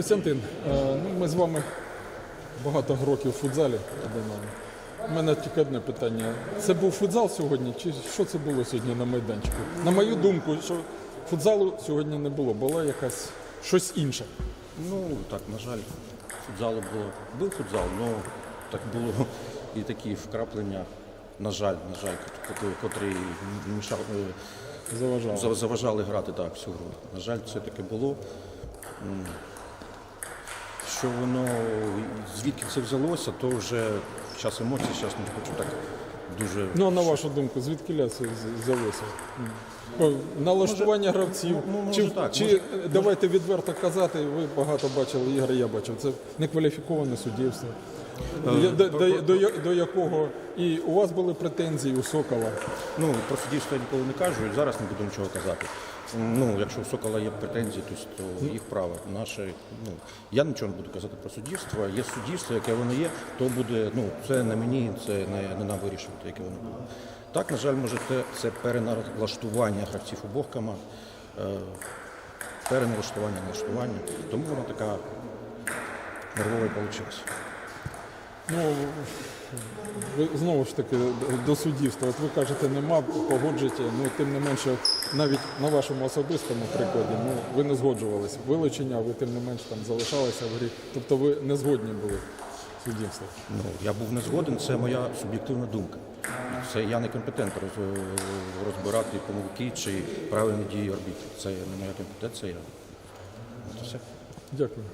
Костянтин, е, ну, ми з вами багато років в футзалі. У мене тільки одне питання. Це був футзал сьогодні, чи що це було сьогодні на майданчику? На мою думку, що футзалу сьогодні не було, була якась щось інше. Ну так, на жаль, футзалу було. Був футзал, але так було і такі вкраплення, на жаль, на жаль, котрі, мішав, е, Заважало. зав- заважали грати так всю гру. На жаль, це таке було. Що воно, звідки це взялося, то вже час емоцій, зараз не хочу так дуже. Ну, а на вашу думку, звідки це взялося? Налаштування гравців. ну, може чи так, чи може- давайте відверто казати, ви багато бачили ігри, я бачив. Це некваліфіковане суддівство. Е, До, до, до, до якого і у вас були претензії у Сокола. Ну, про суддівство я ніколи не кажу і зараз не буду нічого казати. Ну, якщо у Сокола є претензії, то, їх право. Наше, ну, я нічого не буду казати про суддівство. Є суддівство, яке воно є, то буде, ну, це не мені, це не, не нам вирішувати, яке воно буде. Так, на жаль, може, це, це переналаштування гравців обох команд, е, переналаштування, налаштування. Тому воно така нервова і вийшла. Ну, ви знову ж таки до суддівства. От ви кажете, нема, погоджуєте. Ну тим не менше, навіть на вашому особистому прикладі, ну ви не згоджувалися. Вилучення, ви тим не менше там залишалися в грі. Тобто ви не згодні були з суддівством. Ну, я був не згоден, це моя суб'єктивна думка. Це я не компетент роз- розбирати помилки чи правильні дії орбіт. Це не моя компетенція. От і все. Дякую.